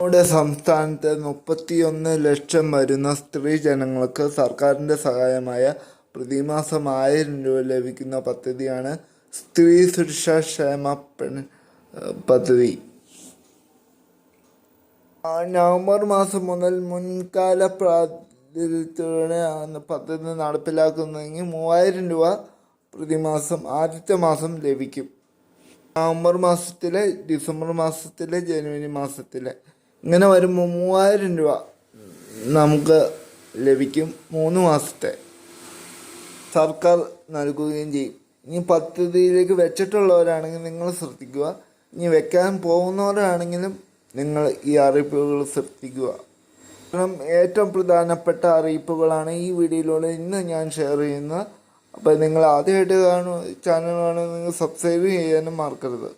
നമ്മുടെ സംസ്ഥാനത്തെ മുപ്പത്തിയൊന്ന് ലക്ഷം വരുന്ന സ്ത്രീ ജനങ്ങൾക്ക് സർക്കാരിന്റെ സഹായമായ പ്രതിമാസം ആയിരം രൂപ ലഭിക്കുന്ന പദ്ധതിയാണ് സ്ത്രീ സുരക്ഷാ ക്ഷേമ പദ്ധതി. നവംബർ മാസം മുതൽ മുൻകാല പ്രാതിനിധ്യത്തോടെ പദ്ധതി നടപ്പിലാക്കുന്നതെങ്കിൽ മൂവായിരം രൂപ പ്രതിമാസം ആദ്യത്തെ മാസം ലഭിക്കും. നവംബർ മാസത്തിലെ ഡിസംബർ മാസത്തിലെ ജനുവരി മാസത്തിലെ. ഇങ്ങനെ വരുമ്പോൾ മൂവായിരം രൂപ നമുക്ക് ലഭിക്കും മൂന്ന് മാസത്തെ. സർക്കാർ നൽകുകയും ചെയ്യും. ഇനി പദ്ധതിയിലേക്ക് വെച്ചിട്ടുള്ളവരാണെങ്കിൽ നിങ്ങൾ ശ്രദ്ധിക്കുക. ഇനി വെക്കാൻ പോകുന്നവരാണെങ്കിലും നിങ്ങൾ ഈ അറിയിപ്പുകൾ ശ്രദ്ധിക്കുക. കാരണം ഏറ്റവും പ്രധാനപ്പെട്ട അറിയിപ്പുകളാണ് ഈ വീഡിയോയിലൂടെ ഇന്ന് ഞാൻ ഷെയർ ചെയ്യുന്നത്. അപ്പോൾ നിങ്ങൾ ആദ്യമായിട്ട് കാണും ചാനൽ കാണുമെങ്കിൽ നിങ്ങൾ സബ്സ്ക്രൈബ് ചെയ്യാനും മറക്കരുത്.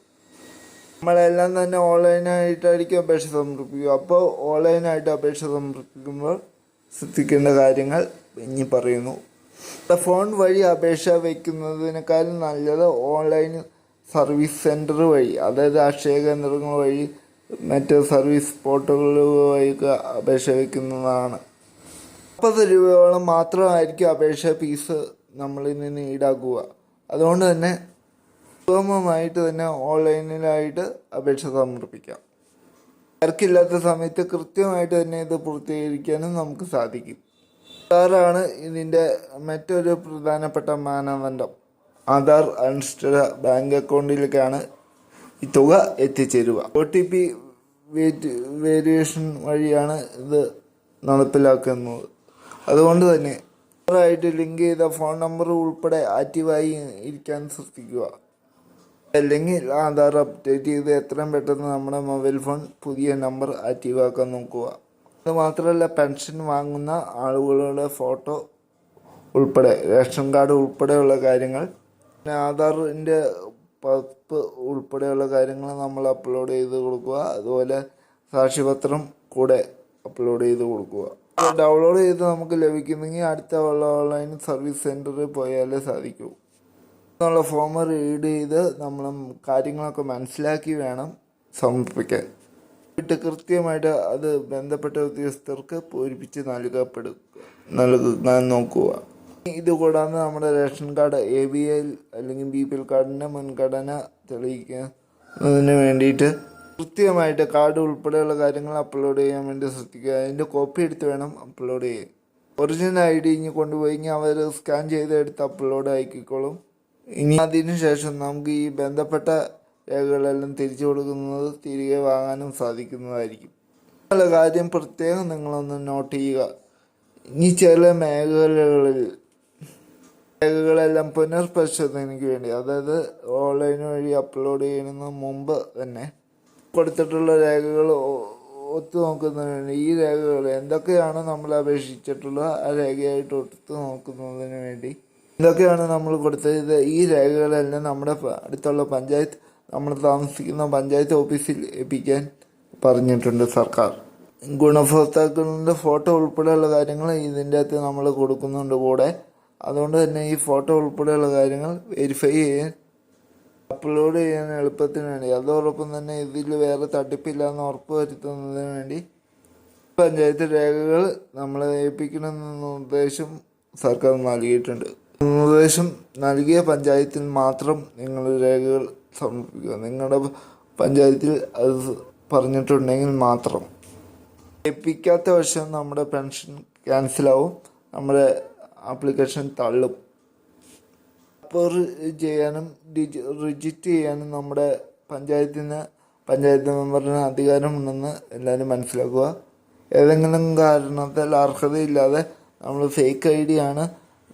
നമ്മളെല്ലാം തന്നെ ഓൺലൈനായിട്ടായിരിക്കും അപേക്ഷ സമർപ്പിക്കുക. അപ്പോൾ ഓൺലൈനായിട്ട് അപേക്ഷ സമർപ്പിക്കുമ്പോൾ ശ്രദ്ധിക്കേണ്ട കാര്യങ്ങൾ ഇനി പറയുന്നു. ഫോൺ വഴി അപേക്ഷ വയ്ക്കുന്നതിനേക്കാളും നല്ലത് ഓൺലൈൻ സർവീസ് സെന്റർ വഴി അതായത് അക്ഷയ കേന്ദ്രങ്ങൾ വഴി മറ്റ് സർവീസ് പോർട്ടലുകൾ വഴിയൊക്കെ അപേക്ഷ വയ്ക്കുന്നതാണ്. മുപ്പത് രൂപയോളം മാത്രമായിരിക്കും അപേക്ഷ ഫീസ് നമ്മളിൽ നിന്ന് ഈടാക്കുക. അതുകൊണ്ട് തന്നെ സുഗമമായിട്ട് തന്നെ ഓൺലൈനിലായിട്ട് അപേക്ഷ സമർപ്പിക്കാം. തിരക്കില്ലാത്ത സമയത്ത് കൃത്യമായിട്ട് തന്നെ ഇത് പൂർത്തീകരിക്കാനും നമുക്ക് സാധിക്കും. ആധാറാണ് ഇതിന്റെ മറ്റൊരു പ്രധാനപ്പെട്ട മാനദണ്ഡം. ആധാർ അനുഷ്ഠിത ബാങ്ക് അക്കൗണ്ടിലേക്കാണ് ഈ തുക എത്തിച്ചേരുക. ഒ ടി പി വേരിയേഷൻ വഴിയാണ് ഇത് നടപ്പിലാക്കുന്നത്. അതുകൊണ്ട് തന്നെ ആയിട്ട് ലിങ്ക് ചെയ്ത ഫോൺ നമ്പർ ഉൾപ്പെടെ ആക്റ്റീവായി ഇരിക്കാൻ ശ്രദ്ധിക്കുക. അല്ലെങ്കിൽ ആധാർ അപ്ഡേറ്റ് ചെയ്ത് എത്രയും പെട്ടെന്ന് നമ്മുടെ മൊബൈൽ ഫോൺ പുതിയ നമ്പർ ആക്റ്റീവാക്കാൻ നോക്കുക. അത് മാത്രമല്ല പെൻഷൻ വാങ്ങുന്ന ആളുകളുടെ ഫോട്ടോ ഉൾപ്പെടെ റേഷൻ കാർഡ് ഉൾപ്പെടെയുള്ള കാര്യങ്ങൾ പിന്നെ ആധാറിന്റെ പതിപ്പ് ഉൾപ്പെടെയുള്ള കാര്യങ്ങൾ നമ്മൾ അപ്ലോഡ് ചെയ്ത് കൊടുക്കുക. അതുപോലെ സാക്ഷിപത്രം കൂടെ അപ്ലോഡ് ചെയ്ത് കൊടുക്കുക. ഡൗൺലോഡ് ചെയ്ത് നമുക്ക് ലഭിക്കുന്നെങ്കിൽ അടുത്ത ഓൺലൈൻ സർവീസ് സെന്ററിൽ പോയാലേ സാധിക്കൂ. എന്നുള്ള ഫോം റീഡ് ചെയ്ത് നമ്മൾ കാര്യങ്ങളൊക്കെ മനസ്സിലാക്കി വേണം സമർപ്പിക്കാൻ. എന്നിട്ട് കൃത്യമായിട്ട് അത് ബന്ധപ്പെട്ട ഉദ്യോഗസ്ഥർക്ക് പൂരിപ്പിച്ച് നൽകപ്പെടുക നൽകാൻ നോക്കുക. ഇത് കൂടാതെ നമ്മുടെ ration card A B L അല്ലെങ്കിൽ ബി പി എൽ കാർഡിന്റെ മുൻഗണന തെളിയിക്കുന്നതിന് വേണ്ടിയിട്ട് കൃത്യമായിട്ട് കാർഡ് ഉൾപ്പെടെയുള്ള കാര്യങ്ങൾ അപ്ലോഡ് ചെയ്യാൻ വേണ്ടി ശ്രദ്ധിക്കുക. അതിന്റെ കോപ്പി എടുത്ത് വേണം അപ്ലോഡ് ചെയ്യാൻ. ഒറിജിനൽ ഐ ഡി ഇനി കൊണ്ടുപോയി അവർ സ്കാൻ ചെയ്ത് എടുത്ത് അപ്ലോഡ് ആക്കിക്കോളും. ഇനി അതിനു ശേഷം നമുക്ക് ഈ ബന്ധപ്പെട്ട രേഖകളെല്ലാം തിരിച്ചു കൊടുക്കുന്നത് തിരികെ വാങ്ങാനും സാധിക്കുന്നതായിരിക്കും. എന്നുള്ള കാര്യം പ്രത്യേകം നിങ്ങളൊന്ന് നോട്ട് ചെയ്യുക. ഇനി ചില മേഖലകളിൽ രേഖകളെല്ലാം പുനർപരിശോധനയ്ക്ക് വേണ്ടി അതായത് ഓൺലൈൻ വഴി അപ്ലോഡ് ചെയ്യുന്നതിന് മുമ്പ് തന്നെ കൊടുത്തിട്ടുള്ള രേഖകൾ ഒത്തു നോക്കുന്നതിന് വേണ്ടി ഈ രേഖകൾ എന്തൊക്കെയാണ് നമ്മൾ അപേക്ഷിച്ചിട്ടുള്ളത് ആ രേഖയായിട്ട് ഒത്തു നോക്കുന്നതിന് വേണ്ടി ഇതൊക്കെയാണ് നമ്മൾ കൊടുത്തത് ഈ രേഖകളെല്ലാം നമ്മുടെ അടുത്തുള്ള പഞ്ചായത്ത് നമ്മൾ താമസിക്കുന്ന പഞ്ചായത്ത് ഓഫീസിൽ എപ്പിക്കാൻ പറഞ്ഞിട്ടുണ്ട് സർക്കാർ. ഗുണഭോക്താക്കളുടെ ഫോട്ടോ ഉൾപ്പെടെയുള്ള കാര്യങ്ങൾ ഇതിന്റെ അകത്ത് നമ്മൾ കൊടുക്കുന്നുണ്ട് കൂടെ. അതുകൊണ്ട് തന്നെ ഈ ഫോട്ടോ ഉൾപ്പെടെയുള്ള കാര്യങ്ങൾ വെരിഫൈ ചെയ്യാൻ അപ്ലോഡ് ചെയ്യാൻ എളുപ്പത്തിന് വേണ്ടി അതോടൊപ്പം തന്നെ ഇതിൽ വേറെ തട്ടിപ്പില്ല എന്ന് ഉറപ്പ് വരുത്തുന്നതിന് വേണ്ടി പഞ്ചായത്ത് രേഖകൾ നമ്മളെ ഏൽപ്പിക്കണമെന്ന നിർദ്ദേശം സർക്കാർ നൽകിയിട്ടുണ്ട്. നിർദ്ദേശം നൽകിയ പഞ്ചായത്തിൽ മാത്രം നിങ്ങൾ രേഖകൾ സമർപ്പിക്കുക. നിങ്ങളുടെ പഞ്ചായത്തിൽ അത് പറഞ്ഞിട്ടുണ്ടെങ്കിൽ മാത്രം. ഏൽപ്പിക്കാത്ത വർഷം നമ്മുടെ പെൻഷൻ ക്യാൻസലാവും നമ്മുടെ ആപ്ലിക്കേഷൻ തള്ളും. അപ്പോൾ ചെയ്യാനും റിജിറ്റ് ചെയ്യാനും നമ്മുടെ പഞ്ചായത്തിന് പഞ്ചായത്ത് മെമ്പറിന് അധികാരമുണ്ടെന്ന് എല്ലാവരും മനസ്സിലാക്കുക. ഏതെങ്കിലും കാരണത്താൽ അർഹതയില്ലാതെ നമ്മൾ ഫേക്ക് ഐ ഡി ആണ്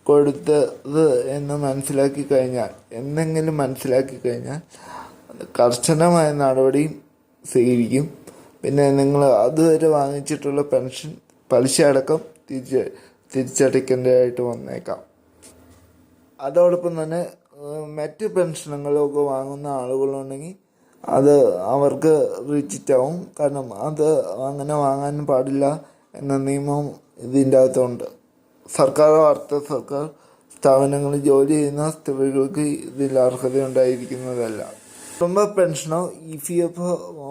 കൊടുത്തത് എന്ന് മനസ്സിലാക്കി കഴിഞ്ഞാൽ എന്തെങ്കിലും മനസ്സിലാക്കി കഴിഞ്ഞാൽ കർശനമായ നടപടിയും സ്വീകരിക്കും. പിന്നെ നിങ്ങൾ അതുവരെ വാങ്ങിച്ചിട്ടുള്ള പെൻഷൻ പലിശ അടക്കം തിരിച്ച് തിരിച്ചടയ്ക്കേണ്ടതായിട്ട് വന്നേക്കാം. അതോടൊപ്പം തന്നെ മറ്റ് പെൻഷനുകളൊക്കെ വാങ്ങുന്ന ആളുകളുണ്ടെങ്കിൽ അത് അവർക്ക് റിജിറ്റ് ആവും. കാരണം അത് അങ്ങനെ വാങ്ങാൻ പാടില്ല എന്ന നിയമം ഇതിന്റെ അകത്തുണ്ട്. സർക്കാർ അർദ്ധ സർക്കാർ സ്ഥാപനങ്ങളിൽ ജോലി ചെയ്യുന്ന സ്ത്രീകൾക്ക് ഇതിൽ അർഹത ഉണ്ടായിരിക്കുന്നതല്ല കുടുംബ പെൻഷനോ ഇ പി എഫ്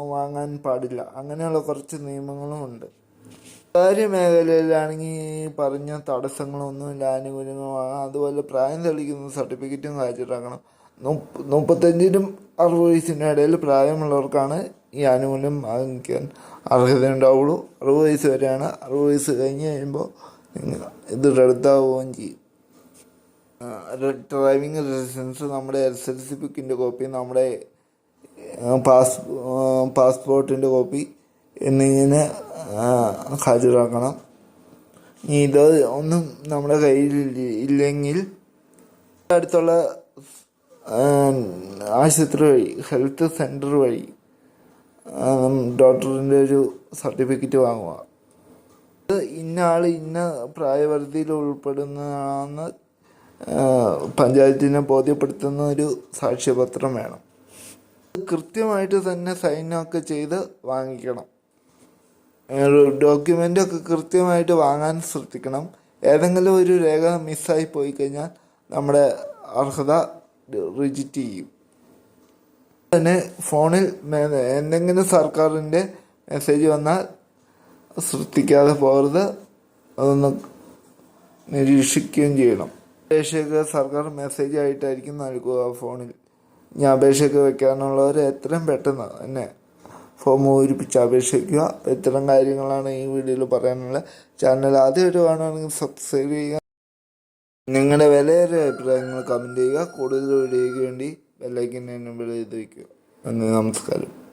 വാങ്ങാൻ പാടില്ല. അങ്ങനെയുള്ള കുറച്ച് നിയമങ്ങളും ഉണ്ട്. സ്വകാര്യ മേഖലയിലാണെങ്കിൽ പറഞ്ഞ തടസ്സങ്ങളൊന്നുമില്ല ആനുകൂല്യങ്ങളും വാങ്ങാം അതുപോലെ പ്രായം തെളിയിക്കുന്ന സർട്ടിഫിക്കറ്റും ഹാജരാക്കണം. മുപ്പ- മുപ്പത്തഞ്ചിനും അറുപത് വയസ്സിന്റെ ഇടയിൽ പ്രായമുള്ളവർക്കാണ് ഈ ആനുകൂല്യം വാങ്ങിക്കാൻ അർഹതയുണ്ടാവുള്ളൂ. അറുപത് വയസ്സ് വരെയാണ്. അറുപത് വയസ്സ് കഴിഞ്ഞ് കഴിയുമ്പോൾ ഇത് റദ്ദാവുകയും ചെയ്യും. ഡ്രൈവിംഗ് ലൈസൻസ് നമ്മുടെ എസ് എൽ സി ബുക്കിന്റെ കോപ്പി നമ്മുടെ പാസ് പാസ്പോർട്ടിന്റെ കോപ്പി എന്നിങ്ങനെ ഹാജരാക്കണം. ഇത് ഒന്നും നമ്മുടെ കയ്യിൽ ഇല്ലെങ്കിൽ അടുത്തുള്ള ആശുപത്രി വഴി ഹെൽത്ത് സെന്റർ വഴി ഡോക്ടറിന്റെ ഒരു സർട്ടിഫിക്കറ്റ് വാങ്ങുക. ഇന്ന ആൾ ഇന്ന പ്രായപരിധിയിൽ ഉൾപ്പെടുന്നതാണെന്ന് പഞ്ചായത്തിനെ ബോധ്യപ്പെടുത്തുന്ന ഒരു സാക്ഷ്യപത്രം വേണം. കൃത്യമായിട്ട് തന്നെ സൈനൊക്കെ ചെയ്ത് വാങ്ങിക്കണം. ഡോക്യുമെന്റ് ഒക്കെ കൃത്യമായിട്ട് വാങ്ങാൻ ശ്രദ്ധിക്കണം. ഏതെങ്കിലും ഒരു രേഖ മിസ്സായി പോയി കഴിഞ്ഞാൽ നമ്മുടെ അർഹത റിജിറ്റ് ചെയ്യും. തന്നെ ഫോണിൽ എന്തെങ്കിലും സർക്കാരിന്റെ മെസ്സേജ് വന്നാൽ ശ്രദ്ധിക്കാതെ പോകരുത്. അതൊന്ന് നിരീക്ഷിക്കുകയും ചെയ്യണം. അപേക്ഷയൊക്കെ സർക്കാർ മെസ്സേജ് ആയിട്ടായിരിക്കും നൽകുക ഫോണിൽ. ഇനി അപേക്ഷയൊക്കെ വെക്കാനുള്ളവർ എത്രയും പെട്ടെന്ന് തന്നെ ഫോം പൂരിപ്പിച്ച് അപേക്ഷിക്കുക. ഇത്തരം കാര്യങ്ങളാണ് ഈ വീഡിയോയിൽ പറയാനുള്ളത്. ചാനൽ ആദ്യമായിട്ട് കാണുകയാണെങ്കിൽ സബ്സ്ക്രൈബ് ചെയ്യുക. നിങ്ങളുടെ വിലയേറെ അഭിപ്രായങ്ങൾ കമന്റ് ചെയ്യുക. കൂടുതൽ വീഡിയോയ്ക്ക് വേണ്ടി ബെല്ലൈക്കൻ എന്നെ ചെയ്ത് വയ്ക്കുക നന്ദി നമസ്കാരം.